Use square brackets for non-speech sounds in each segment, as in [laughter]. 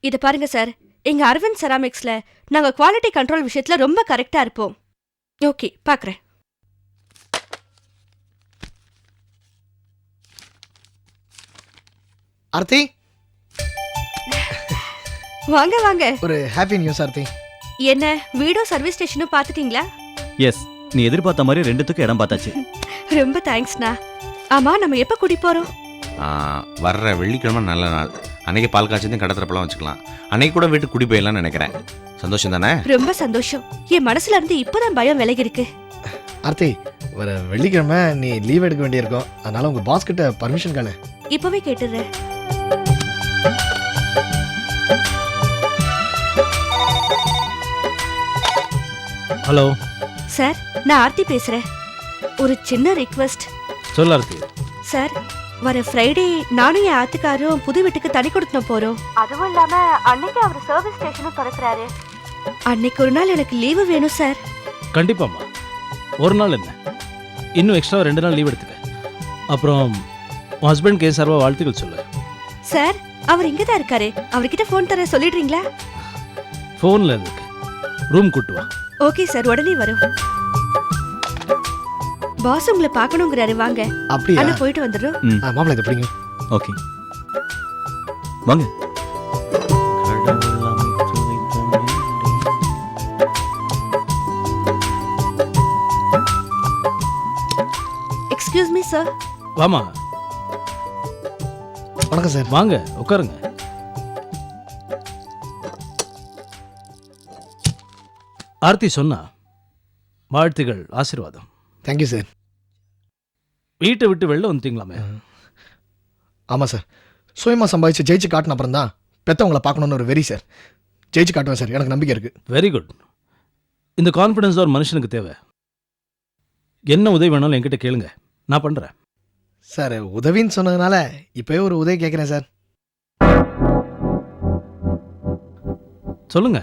இத பாருங்க சார். எங்க அரவிந்த் செராமிக்ஸ்ல நாங்க குவாலிட்டி கண்ட்ரோல் விஷயத்துல ரொம்ப கரெக்டா இருப்போம். ஓகே பாக்குறேன். ஆர்த்தி? வாங்க வாங்க. ஒரு ஹாப்பி நியூஸ் ஆர்த்தி. என்ன வீடும் சர்வீஸ் ஸ்டேஷனும் பாத்துட்டீங்களா? எஸ் நீ எதிர்பார்த்த மாதிரி ரெண்டுத்துக்கும் இடம் பார்த்தாச்சு. ரொம்ப தேங்க்ஸ்ண்ணா ஆமா நம்ம எப்ப குடி போறோம்? ஆ, வர்ற வெள்ளிக்கிழமை நல்ல நாள். அன்னைக்கு பால் காய்ச்சதையும் கடத்துறப்பெல்லாம் வச்சுக்கலாம். அன்னைக்கு கூட வீட்டுக்கு குடி போயிடலாம்னு நினைக்கிறேன். சந்தோஷம் தானே? ரொம்ப சந்தோஷம். என் மனசுல இருந்து இப்பதான் பயம் விலகி இருக்கு ஆர்த்தி வர வெள்ளிக்கிழமை நீ லீவ் எடுக்க வேண்டியிருக்கும். அதனால உங்க பாஸ் கிட்ட பர்மிஷன் கேளு. இப்பவே கேட்டுறேன் ஹலோ. சார் நான் ஆர்த்தி பேசுறேன். ஒரு சின்ன ரிக்வெஸ்ட் சொல் ஆர்த்தி. சார் வர ஃப்ரைடே நானும் என் ஆத்துக்காரும் புது வீட்டுக்கு தனி கொடுத்து போறோம். அதுவும் இல்லாம அன்னைக்கு அவர் சர்வீஸ் ஸ்டேஷனும் திறக்கிறாரு. அன்னைக்கு ஒரு நாள் எனக்கு லீவு வேணும் சார் கண்டிப்பாம்மா. ஒரு நாள் என்ன? இன்னும் எக்ஸ்ட்ரா ரெண்டு நாள் லீவ் எடுத்துக்க. அப்புறம் ஹஸ்பண்ட் கே சார்வா வாழ்த்துக்கள் சொல்லு. சார் அவர் இங்க தான் இருக்காரு. அவர்கிட்ட ஃபோன் தர சொல்லிடுறீங்களா? ஃபோனில் இருக்கு. ரூம் கூட்டு வா. ஓகே சார் உடனே வரும். பாஸ் உங்களை பார்க்கணுங்கிறாரு. வாங்க. அப்படியா? அண்ணா போயிட்டு வந்துடுறோம். ம். ஆ, மாப்பிள்ளை இதை பிடிங்க. ஓகே. வாங்க. எக்ஸ்கியூஸ் மீ சார் வாமா. வணக்கம் சார் வாங்க உட்காருங்க. ஆர்த்தி சொன்னா வாழ்த்துகள் ஆசீர்வாதம். தேங்க்யூ சார் வீட்டை விட்டு வெளில வந்துட்டீங்களாமே? ஆமாம் சார். சுயமாக சம்பாதிச்சு ஜெயிச்சு காட்டின அப்புறம் தான் பெற்றவங்களை பார்க்கணுன்னு ஒரு வெறி சார். ஜெயிச்சு காட்டுவேன் சார். எனக்கு நம்பிக்கை இருக்குது வெரி குட் இந்த கான்ஃபிடன்ஸ் ஒரு மனுஷனுக்கு தேவை. என்ன உதவி வேணாலும் என்கிட்ட கேளுங்க. நான் பண்ணுறேன் சார் உதவின்னு சொன்னதுனால இப்போயே ஒரு உதவி கேட்குறேன் சார். சொல்லுங்க.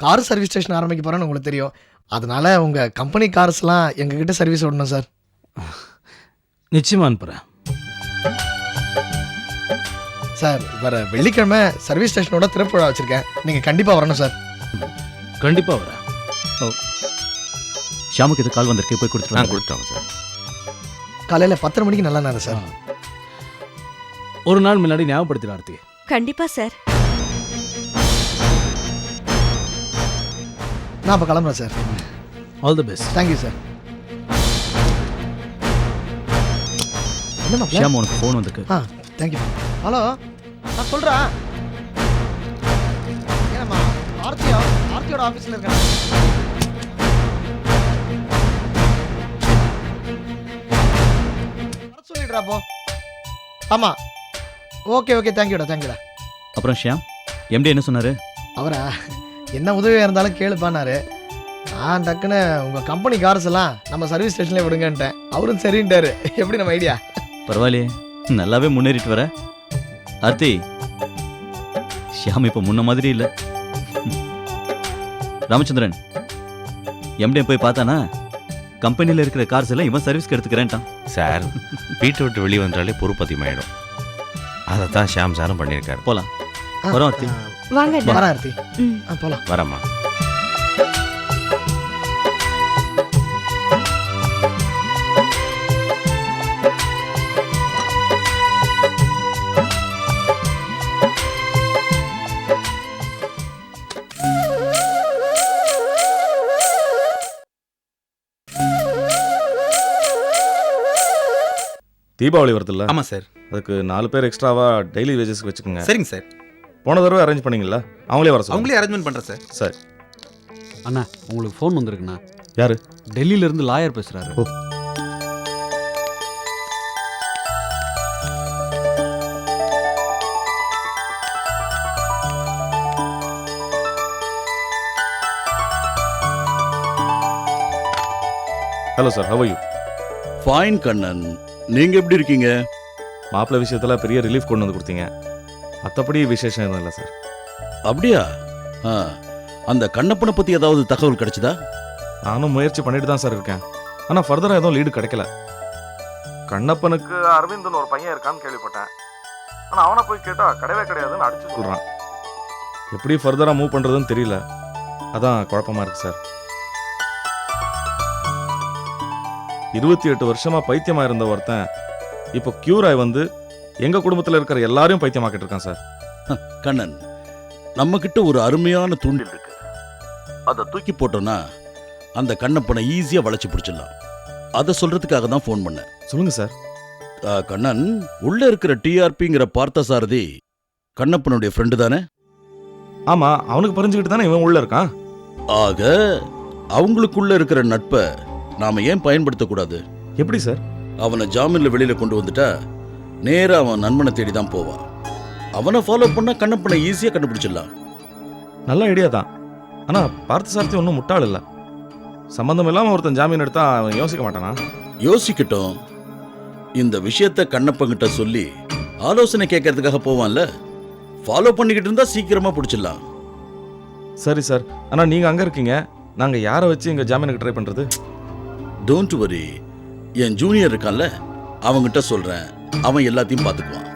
கார் சர்வீஸ் ஸ்டேஷன் ஆரம்பிக்க போகிறேன்னு உங்களுக்கு தெரியும். அதனால உங்கள் கம்பெனி கார்ஸ்லாம் எங்ககிட்ட சர்வீஸ் விடணும் சார் நிச்சயமா அனுப்புகிறேன் சார் வர வெள்ளிக்கிழமை சர்வீஸ் ஸ்டேஷனோட திறப்பு விழா வச்சுருக்கேன். நீங்கள் கண்டிப்பாக வரணும் சார் கண்டிப்பாக வரேன். ஷாமுக்கு இது கால் வந்திருக்கு போய் கொடுத்துட்டு கொடுத்துருவாங்க சார் காலையில் பத்தரை மணிக்கு நல்லா நேரம் சார் ஒரு நாள் முன்னாடி ஞாபகப்படுத்தின ஆர்த்தி. கண்டிப்பா சார் நான் அப்போ கிளம்புறேன் sir all the best thank you sir என்ன ஷியாம் உனக்கு ஃபோன் வந்திருக்கு. ஆ தேங்க்யூ ஹலோ நான் சொல்கிறேன் ஏனம்மா ஆர்த்தியா ஆர்த்தியோட ஆஃபீஸில் இருக்கேன். சொல்லிடுறா அப்போ ஆமாம் ஓகே ஓகே தேங்க்யூடா தேங்க்யூடா அப்புறம் ஷியாம் எம்டி என்ன சொன்னாரு? அவரா? என்ன உதவியாக இருந்தாலும் கேளுப்பானாரு நான் டக்குன்னு உங்கள் கம்பெனி கார்ஸ் எல்லாம் நம்ம சர்வீஸ் ஸ்டேஷன்லேயே விடுங்கன்ட்டேன். அவரும் சரின்ட்டாரு. எப்படி நம்ம ஐடியா பரவாயில்லையே. நல்லாவே முன்னேறிட்டு வர. ஆர்த்தி ஷியாம் இப்போ முன்ன மாதிரி இல்லை. ராமச்சந்திரன் எம்டி போய் பார்த்தானா? கம்பெனியில் இருக்கிற கார்ஸ் எல்லாம் இவன் சர்வீஸ்க்கு எடுத்துக்கிறேன்ட்டான். சார் வீட்டை விட்டு வெளியே வந்துட்டாலே பொறுப்பு அதிகமாயிடும். அதை தான் ஷியாம் சாரும் பண்ணியிருக்காரு. போலாம். வரோம் ஆர்த்தி. வாங்க. வரேன் ஆர்த்தி. போகலாம் வரம்மா. தீபாவளி வருதுல்ல? ஆமாம் சார். அதுக்கு நாலு பேர் எக்ஸ்ட்ராவா டெய்லி வேஜஸ்க்கு வச்சுக்கோங்க. சரிங்க சார். போன தடவை அரேஞ்ச் பண்ணீங்களா அவங்களே வர சொல்லுங்க. அவங்களே அரேஞ்ச்மெண்ட் பண்ணுறேன் சார். சரி. அண்ணா உங்களுக்கு ஃபோன் வந்திருக்குண்ணா. யாரு? டெல்லியில இருந்து லாயர் பேசுறாரு. ஓ. Hello sir how you fine Kannan. நீங்க எப்படி இருக்கீங்க? மாப்பிள்ளை விஷயத்துல பெரிய ரிலீஃப் கொண்டு வந்து கொடுத்தீங்க. மற்றபடி விசேஷம் எதுவும் இல்லை சார் அப்படியா? ஆ, அந்த கண்ணப்பனை பத்தி ஏதாவது தகவல் கிடைச்சதா? நானும் முயற்சி பண்ணிட்டு தான் சார் இருக்கேன். ஆனால் ஃபர்தராக எதுவும் லீடு கிடைக்கல. கண்ணப்பனுக்கு அரவிந்தன் ஒரு பையன் இருக்கான்னு கேள்விப்பட்டேன். ஆனால் அவனை போய் கேட்டால் கிடையவே கிடையாதுன்னு அடிச்சு சொல்கிறான் எப்படி ஃபர்தராக மூவ் பண்ணுறதுன்னு தெரியல. அதான் குழப்பமா இருக்கு சார் இருபத்தி எட்டு வருஷமா பைத்தியமா இருந்த ஒருத்தன் இப்போ கியூர் ஆகி வந்து எங்க குடும்பத்துல இருக்கிற எல்லாரையும் பைத்தியமாக்கிட்டு இருக்கான் சார். கண்ணன் நம்ம கிட்ட ஒரு அருமையான தூண்டில் இருக்கு. அதை தூக்கி போட்டோம்னா அந்த கண்ணப்பனை ஈஸியா வளைச்சு பிடிச்சிடலாம். அதை சொல்றதுக்காக தான் ஃபோன் பண்ணேன். சொல்லுங்க சார். கண்ணன் உள்ள இருக்கிற டிஆர்பிங்கிற பார்த்தசாரதி கண்ணப்பனுடைய ஃப்ரெண்டு தானே? ஆமா அவனுக்கு புரிஞ்சுக்கிட்டு தானே இவன் உள்ள இருக்கான்? ஆக அவங்களுக்குள்ள இருக்கிற நட்பை நாம ஏன் பயன்படுத்தக்கூடாது? எப்படி சார்? அவனை ஜாமீன்ல வெளியில கொண்டு வந்துட்டா நேரா அவன் நண்பனை தேடி தான் போவான். அவனை ஃபாலோ பண்ணா கண்ணப்பனை ஈஸியா கண்டுபிடிச்சிடலாம். நல்ல ஐடியா தான். ஆனா பார்த்த சாரதி ஒன்றும் முட்டாள் இல்ல. சம்பந்தம் இல்லாம ஒருத்தன் ஜாமீன் எடுத்தா அவன் யோசிக்க மாட்டானா? யோசிக்கட்டும். இந்த விஷயத்த கண்ணப்பங்கிட்ட சொல்லி ஆலோசனை கேட்கறதுக்காக போவான்ல? ஃபாலோ பண்ணிக்கிட்டு இருந்தா சீக்கிரமா பிடிச்சிடலாம். சரி சார். ஆனா நீங்க அங்க இருக்கீங்க. நாங்க யாரை வச்சு எங்க ஜாமீனுக்கு ட்ரை பண்றது? டோன்ட் வரி என் ஜூனியர் இருக்கான்ல அவங்கிட்ட சொல்றேன். அவன் எல்லாத்தையும் பார்த்துக்குவான்.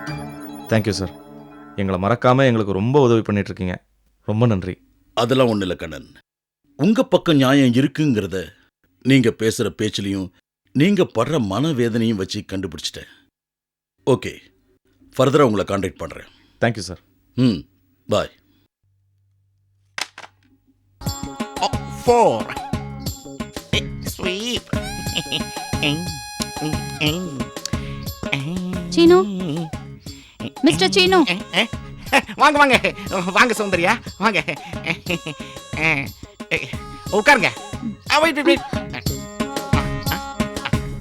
தேங்க்யூ சார் எங்களை மறக்காம எங்களுக்கு ரொம்ப உதவி பண்ணிட்டு இருக்கீங்க ரொம்ப நன்றி. அதெல்லாம் ஒண்ணு இல்ல கண்ணன். உங்க பக்கம் நியாயம் இருக்குங்கிறத நீங்க பேசுற பேச்சிலையும் நீங்க படுற மனவேதனையும் வச்சு கண்டுபிடிச்சிட்டேன். ஓகே ஃபர்தரா உங்களை காண்டாக்ட் பண்றேன். தேங்க்யூ சார் ம். Bye four. Seenu. Mister Seenu. வாங்க வாங்க. வாங்க சௌந்தர்யா. வாங்க. உட்காருங்க. வெயிட் வெயிட்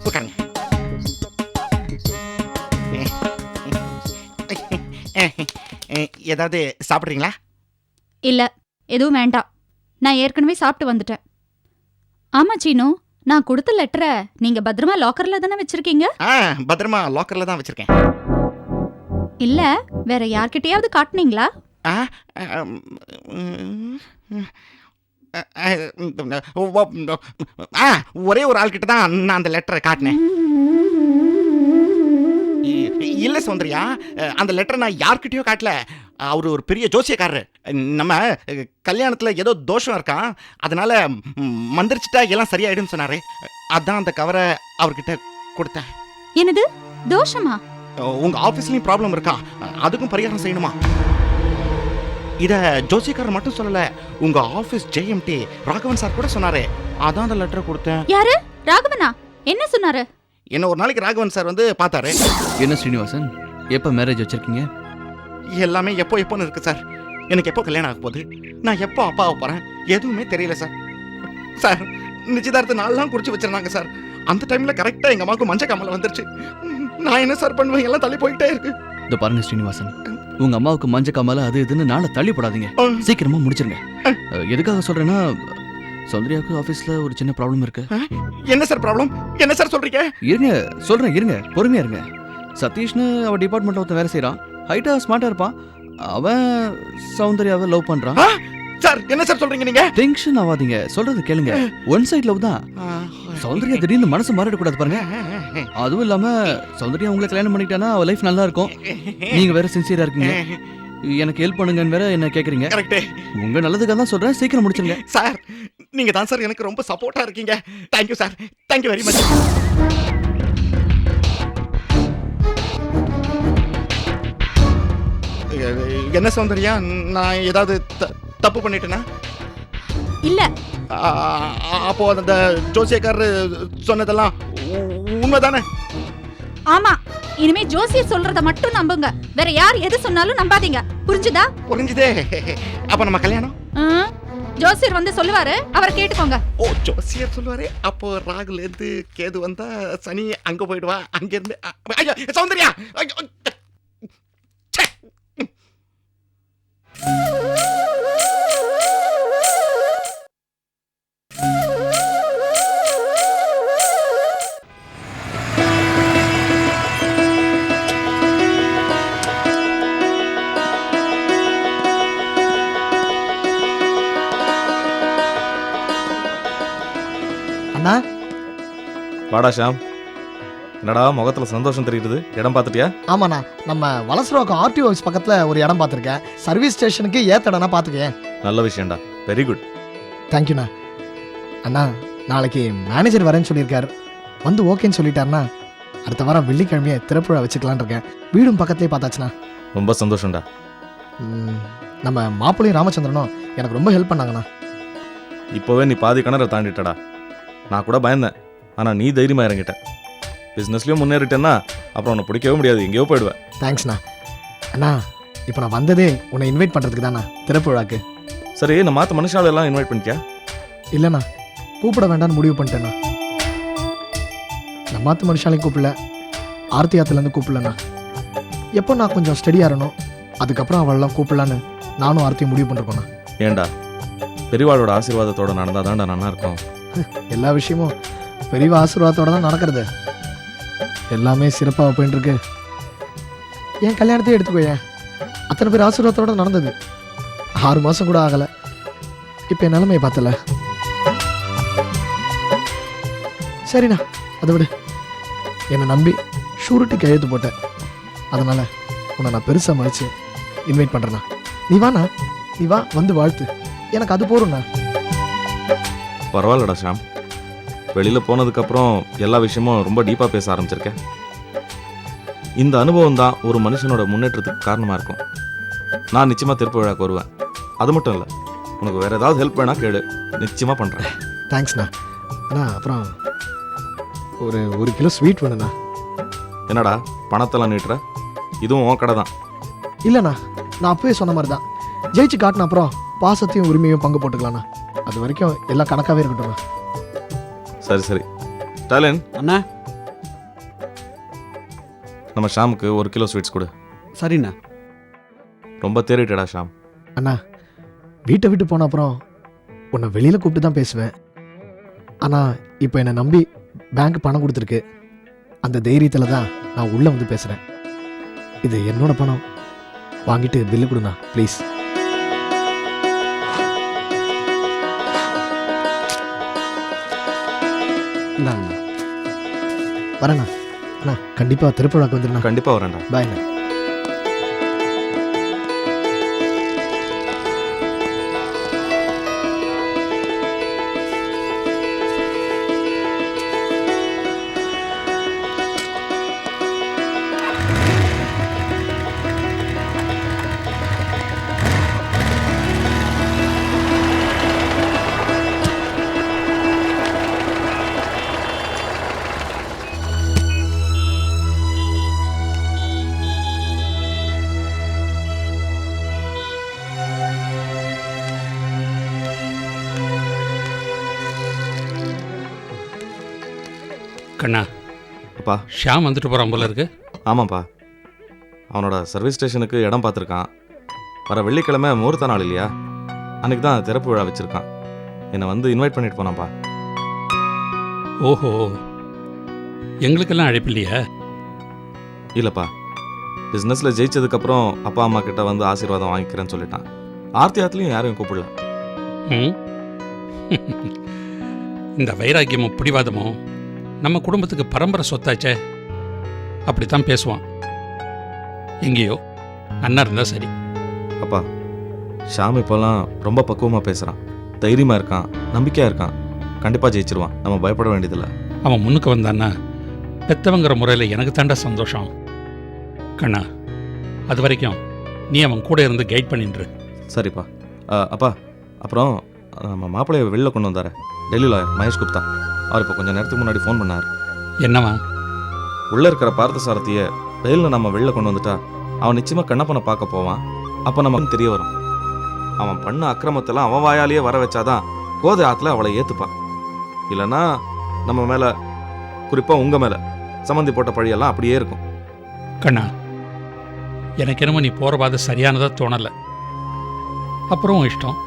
உட்காருங்க. ஏதாவது சாப்பிட்றீங்களா? இல்ல எதுவும் வேண்டாம். நான் ஏற்கனவே சாப்பிட்டு வந்துட்டேன். ஆமா சீனு. நான் கொடுத்த லெட்டரை நீங்க பத்திரமா லாக்கர்ல தானே வச்சிருக்கீங்க? ஆ பத்திரமா லாக்கர்ல தான் வச்சிருக்கேன். இல்ல வேற யார்கிட்டயாவது காட்டுனீங்களா? ஆ ஒரே ஒரு ஆள்கிட்ட தான் நான் அந்த லெட்டரை காட்டினேன். இல்ல சௌந்தர்யா அந்த லெட்டரை நான் யார்கிட்டயோ காட்டல. அவர் ஒரு பெரிய ஜோசியக்காரரு. நம்ம கல்யாணத்துல ஏதோ தோஷம் இருக்கான் அதனால மந்திரிச்சிட்டா எல்லாம் சரியாயிடும்னு சொன்னாரு. அதான் அந்த கவரை அவர்கிட்ட கொடுத்தேன். என்னது? தோஷமா? உங்க ஆபீஸ்லயும் ப்ராப்ளம் இருக்கா? அதுக்கும் பரிகாரம் செய்யணுமா? இத ஜோசியக்காரர் மட்டும் சொல்லல உங்க ஆபீஸ் ஜேஎம்டி ராகவன் சார் கூட சொன்னாரு. அதான் அந்த லெட்டர் கொடுத்தேன். யாரு? ராகவனா? என்ன சொன்னாரு? என்ன ஒரு நாளைக்கு ராகவன் சார் வந்து பார்த்தாரு. என்ன ஸ்ரீனிவாசன்? எப்போ மேரேஜ் வச்சிருக்கீங்க? எல்லாமே எப்போ எப்போன்னு இருக்கு சார். எனக்கு எப்போ கல்யாணம் ஆக போகுது? நான் எப்போ அப்பா ஆக போறேன்? எதுவுமே தெரியல சார் சார் நிச்சயதார்த்த நாள்லாம் குறிச்சு வச்சிருந்தாங்க சார் அந்த டைம்ல கரெக்டா எங்க அம்மாவுக்கு மஞ்சள் காமலை வந்துருச்சு. நான் என்ன சார் பண்ணுவேன்? எல்லாம் தள்ளி போயிட்டே இருக்கு. இந்த பாருங்க ஸ்ரீனிவாசன். உங்க அம்மாவுக்கு மஞ்ச காமால அது இதுன்னு நாளை தள்ளி போடாதீங்க. சீக்கிரமா முடிச்சிருங்க. எதுக்காக சொல்றேன்னா சௌந்தர்யாவுக்கு ஆஃபீஸ்ல ஒரு சின்ன ப்ராப்ளம் இருக்கு. என்ன சார் ப்ராப்ளம் என்ன சார் சொல்றீங்க? இருங்க சொல்றேன் இருங்க. பொறுமையா இருங்க. சதீஷ்னு அவ டிபார்ட்மெண்ட்ல ஒருத்தன் வேலை செய்றான். ஹைட்டா ஸ்மார்ட்டா இருப்பான். அவன் சௌந்தர்யாவை லவ் பண்றான் சார் என்ன சார் சொல்றீங்க நீங்க? டென்ஷன் ஆகாதீங்க சொல்றது கேளுங்க. ஒன் சைட் லவ் தான். சௌந்தர்யா திடீர்னு மனசு மாறிடக்கூடாது பாருங்க. அதுவும் இல்லாம சௌந்தர்யா உங்களை கல்யாணம் பண்ணிக்கிட்டானா அவ லைஃப் நல்லா இருக்கும். நீங்க வேற சின்சியரா இருக்கீங்க. எனக்கு ஹெல்ப் பண்ணுங்கன்னு வேற என்ன கேக்குறீங்க. கரெக்ட் உங்க நல்லதுக்காக தான் சொல்றேன். சீக்கிரம் முடிச்சிருங்க. சார் நீங்க தான் சார் எனக்கு ரொம்ப சப்போர்ட்டா இருக்கீங்க. Thank you sir thank you very much என்ன சௌந்தர்யா நான் ஏதாவது தப்பு பண்ணிட்டேனா? இல்ல. அப்போ அந்த ஜோசியக்காரர் சொன்னதெல்லாம் உண்மைதானே? ஆமா. இனிமே ஜோசியர் சொல்றத மட்டும் நம்புங்க. வேற யார் எது சொன்னாலும் நம்பாதீங்க. புரிஞ்சுதா? புரிஞ்சுதே. அப்ப நம்ம கல்யாணம்? ஜோசியர் வந்து சொல்லுவாரு அவரை கேட்டுக்கோங்க. ஓ ஜோசியர் சொல்லுவாரு அப்போ ராகுல இருந்து கேது வந்தா சனி அங்க போயிடுவா அங்க இருந்து சௌந்தர்யா! வாடா ஷாம் என்னடா முகத்துல சந்தோஷம் தெரியுது? இடம் பார்த்துட்டியா? ஆமாண்ணா நம்ம வலசரோக்கம் ஆர்டிஓ ஆஃபீஸ் பக்கத்தில் ஒரு இடம் பார்த்துருக்கேன். சர்வீஸ் ஸ்டேஷனுக்கு ஏத்த இடம்னா பார்த்துக்கேன். நல்ல விஷயம்டா. வெரி குட் தேங்க்யூண்ணா அண்ணா நாளைக்கு மேனேஜர் வரேன்னு சொல்லியிருக்காரு. வந்து ஓகேன்னு சொல்லிட்டாருன்னா அடுத்த வாரம் வெள்ளிக்கிழமையே திறப்புழா வச்சுக்கலான்னு இருக்கேன். வீடும் பக்கத்துலேயே பார்த்தாச்சுண்ணா. ரொம்ப சந்தோஷம்டா. ம், நம்ம மாப்பிள்ளையும் ராமச்சந்திரனும் எனக்கு ரொம்ப ஹெல்ப் பண்ணாங்கண்ணா. இப்போவே நீ பாதி கிணற தாண்டிட்டடா. நான் கூட பயந்தேன். ஆனால் நீ தைரியமாக இறங்கிட்ட. பிஸ்னஸ்லேயும் முன்னேறிட்டேன்னா அப்புறம் உன்னை பிடிக்கவே முடியாது. எங்கேயோ போயிடுவேன். தேங்க்ஸ்ண்ணா அண்ணா இப்போ நான் வந்ததே உன்னை இன்வைட் பண்ணுறதுக்கு தாண்ணா திறப்பு விழாக்கு. சரி நான் மாற்ற மனுஷால எல்லாம் இன்வைட் பண்ணிட்டியா? இல்லைண்ணா. கூப்பிட வேண்டாம்னு முடிவு பண்ணிட்டேண்ணா. நான் மாற்று மனுஷாலையும் கூப்பிடல. ஆர்த்தி ஆத்துலேருந்து கூப்பிடலண்ணா. எப்போ நான் கொஞ்சம் ஸ்டடியாக இருந்தோம் அதுக்கப்புறம் அவளெல்லாம் கூப்பிடலான்னு நானும் ஆர்த்தியும் முடிவு பண்ணிருக்கோண்ணா ஏன்டா? பெரியவாளோட ஆசீர்வாதத்தோட நடந்தால் தான்டா நல்லா இருக்கும். [laughs] எல்லா விஷயமும் பெரிய ஆசீர்வாதத்தோட தான் நடக்கிறது. எல்லாமே சிறப்பாக போயின்னு இருக்கு என் கல்யாணத்தையே எடுத்துக்கோயேன் அத்தனை பேர் ஆசீர்வாதத்தோட நடந்தது. ஆறு மாதம் கூட ஆகலை. இப்போ என் நிலைமையை பார்த்தல. சரிண்ணா அதை விடு. என்னை நம்பி ஷூரிட்டி கையெழுத்து போட்டேன். அதனால் உன்னை நான் பெருசாக மதிச்சு இன்வைட் பண்ணுறேண்ணா நீ வாண்ணா. நீ வா வந்து வாழ்த்து. எனக்கு அது போறோண்ணா பரவாயில்லடா சாம் வெளியில் போனதுக்கப்புறம் எல்லா விஷயமும் ரொம்ப டீப்பாக பேச ஆரம்பிச்சிருக்கேன். இந்த அனுபவம் தான் ஒரு மனுஷனோட முன்னேற்றத்துக்கு காரணமாக இருக்கும். நான் நிச்சயமாக திருப்பி விழாக்கு வருவேன் அது மட்டும் இல்லை உனக்கு வேறு ஏதாவது ஹெல்ப் வேணா கேளு. நிச்சயமாக பண்ணுறேன் தேங்க்ஸ்ண்ணா அண்ணா. அப்புறம் ஒரு ஒரு கிலோ ஸ்வீட் வேணுண்ணா என்னடா பணத்தெல்லாம் நீட்டுற? இதுவும் உன் கடை தான். இல்லைண்ணா நான் அப்பவே சொன்ன மாதிரி தான் ஜெயிச்சு காட்டின அப்புறம் பாசத்தையும் உரிமையும் பங்கு போட்டுக்கலாண்ணா அது வரைக்கும் எல்லாம் கணக்காகவே இருக்கட்டும்ண்ணா. சரி சரி. ஸ்டாலின் அண்ணா. நம்ம ஷாமுக்கு ஒரு கிலோ ஸ்வீட்ஸ் கொடு. சரிண்ணா. ரொம்ப தேறிட்டடா ஷாம். அண்ணா வீட்டை விட்டு போன அப்புறம் உன்னை வெளியில் கூப்பிட்டு தான் பேசுவேன். ஆனால் இப்போ என்னை நம்பி பேங்க் பணம் கொடுத்துருக்கு. அந்த தைரியத்தில் தான் நான் உள்ளே வந்து பேசுகிறேன் இது என்னோட பணம். வாங்கிட்டு பில்லு கொடுண்ணா ப்ளீஸ் இந்தாங்கண்ணா வரேண்ணா. அண்ணா கண்டிப்பாக திருப்பூராக்கு வந்துடுண்ணா. கண்டிப்பாக வரேன்டா. பாய்ண்ணா. கண்ணா அப்பா. ஷியாம் வந்துட்டு போகிறான் போல இருக்கு. ஆமாப்பா. அவனோட சர்வீஸ் ஸ்டேஷனுக்கு இடம் பார்த்துருக்கான். வர வெள்ளிக்கிழமை முகூர்த்த நாள் இல்லையா? அன்னைக்கு தான் திறப்பு விழா வச்சுருக்கான். என்னை வந்து இன்வைட் பண்ணிட்டு போனான்ப்பா. ஓஹோ. எங்களுக்கெல்லாம் அழைப்பு இல்லையா? இல்லைப்பா. பிஸ்னஸில் ஜெயிச்சதுக்கப்புறம் அப்பா அம்மா கிட்ட வந்து ஆசீர்வாதம் வாங்கிக்கிறேன்னு சொல்லிட்டான். ஆர்த்தி ஆத்துலையும் யாரையும் கூப்பிடல. ம். [laughs] இந்த வைராக்கியமும் பிடிவாதமும் நம்ம குடும்பத்துக்கு பரம்பரை சொத்தாச்சே? அப்படித்தான் பேசுவான். எங்கேயோ நன்னா இருந்தா சரி. அப்பா ஷாம் இப்போல்லாம் ரொம்ப பக்குவமாக பேசுகிறான் தைரியமாக இருக்கான் நம்பிக்கையாக இருக்கான். கண்டிப்பாக ஜெயிச்சிருவான். நம்ம பயப்பட வேண்டியதில்லை. அவன் முன்னுக்கு வந்தான்னா பெத்தவங்கிற முறையில் எனக்கு தாண்டா சந்தோஷம். கண்ணா அது வரைக்கும் நீ அவன் கூட இருந்து கைட் பண்ணின்று சரிப்பா. அப்பா அப்புறம் நம்ம மாப்பிள்ளைய வெளில கொண்டு வந்தார். டெல்லி லாயர் மகேஷ் குப்தா. அவர் இப்போ கொஞ்சம் நேரத்துக்கு முன்னாடி ஃபோன் பண்ணார். என்னவா உள்ளே இருக்கிற பார்த்தசாரதியை வெயிலில் நம்ம வெளில கொண்டு வந்துட்டா அவன் நிச்சயமாக கண்ணப்பனை பார்க்க போவான். அப்போ நமக்கு தெரிய வரும். அவன் பண்ண அக்கிரமத்தெல்லாம் அவன் வாயாலேயே வர வச்சாதான் கோதை ஆற்றுல அவளை ஏற்றுப்பா இல்லைன்னா நம்ம மேலே குறிப்பாக உங்கள் மேலே சம்மந்தி போட்ட பழியெல்லாம் அப்படியே இருக்கும். கண்ணா எனக்கு என்னமோ நீ போகிற பாதை சரியானதா தோணலை. அப்புறம் இஷ்டம்.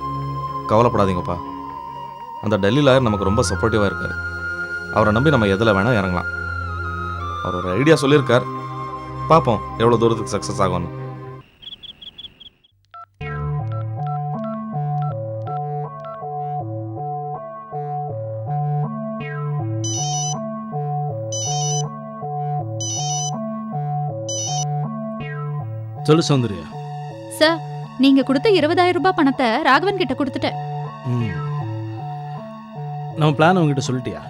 கவலைப்படாதீங்கப்பா. அந்த டெல்லி லாயர் நமக்கு ரொம்ப சப்போர்ட்டிவாக இருக்கார். அவரை நம்பி நம்ம எதில் வேணால் இறங்கலாம். அவர் ஒரு ஐடியா சொல்லியிருக்கார். பார்ப்போம் எவ்வளோ தூரத்துக்கு சக்ஸஸ் ஆகும்னு. சொல்லு சௌந்தர்யா. சார் நீங்க கொடுத்த இருபதாயிரம் ரூபாய் பணத்தை ராகவன் கிட்ட கொடுத்துட்டேன். நம்ம பிளான் உங்ககிட்ட சொல்லிட்டியா?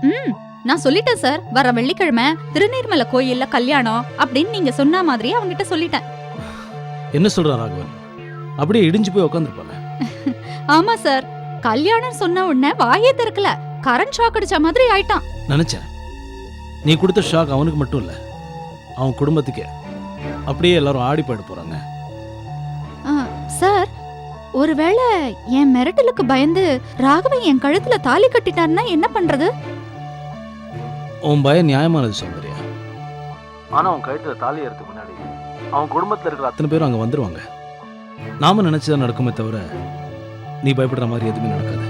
ம் நான் சொல்லிட்டேன் சார். வர வெள்ளிக்கிழமை திருநீர்மலை கோயில்ல கல்யாணம் அப்படின்னு நீங்க சொன்ன மாதிரி அவங்கிட்ட சொல்லிட்டேன். என்ன சொல்றான் ராகவன்? அப்படியே இடிஞ்சு போய் உட்காந்துருப்பாங்க [laughs] ஆமா சார். கல்யாணம் சொன்ன உடனே வாயே திறக்கல. கரண்ட் ஷாக் அடிச்ச மாதிரி ஆயிட்டான். நினைச்சேன். நீ கொடுத்த ஷாக் அவனுக்கு மட்டும் இல்ல. அவன் குடும்பத்துக்கே. அப்படியே எல்லாரும் ஆடி பாட போறாங்க. ஆ, சார். ஒருவேளை என் மிரட்டலுக்கு பயந்து ராகவன் என் கழுத்துல தாலி கட்டிட்டாருன்னா என்ன பண்றது? உன் பயம் நியாயமானது சௌந்தர்யா. ஆனா அவன் கழுத்துல தாலி ஏறதுக்கு முன்னாடி அவன் குடும்பத்துல இருக்கிற அத்தனை பேரும் அங்க வந்துருவாங்க. நாம நினைச்சதா நடக்குமே தவிர நீ பயப்படுற மாதிரி எதுவுமே நடக்காது.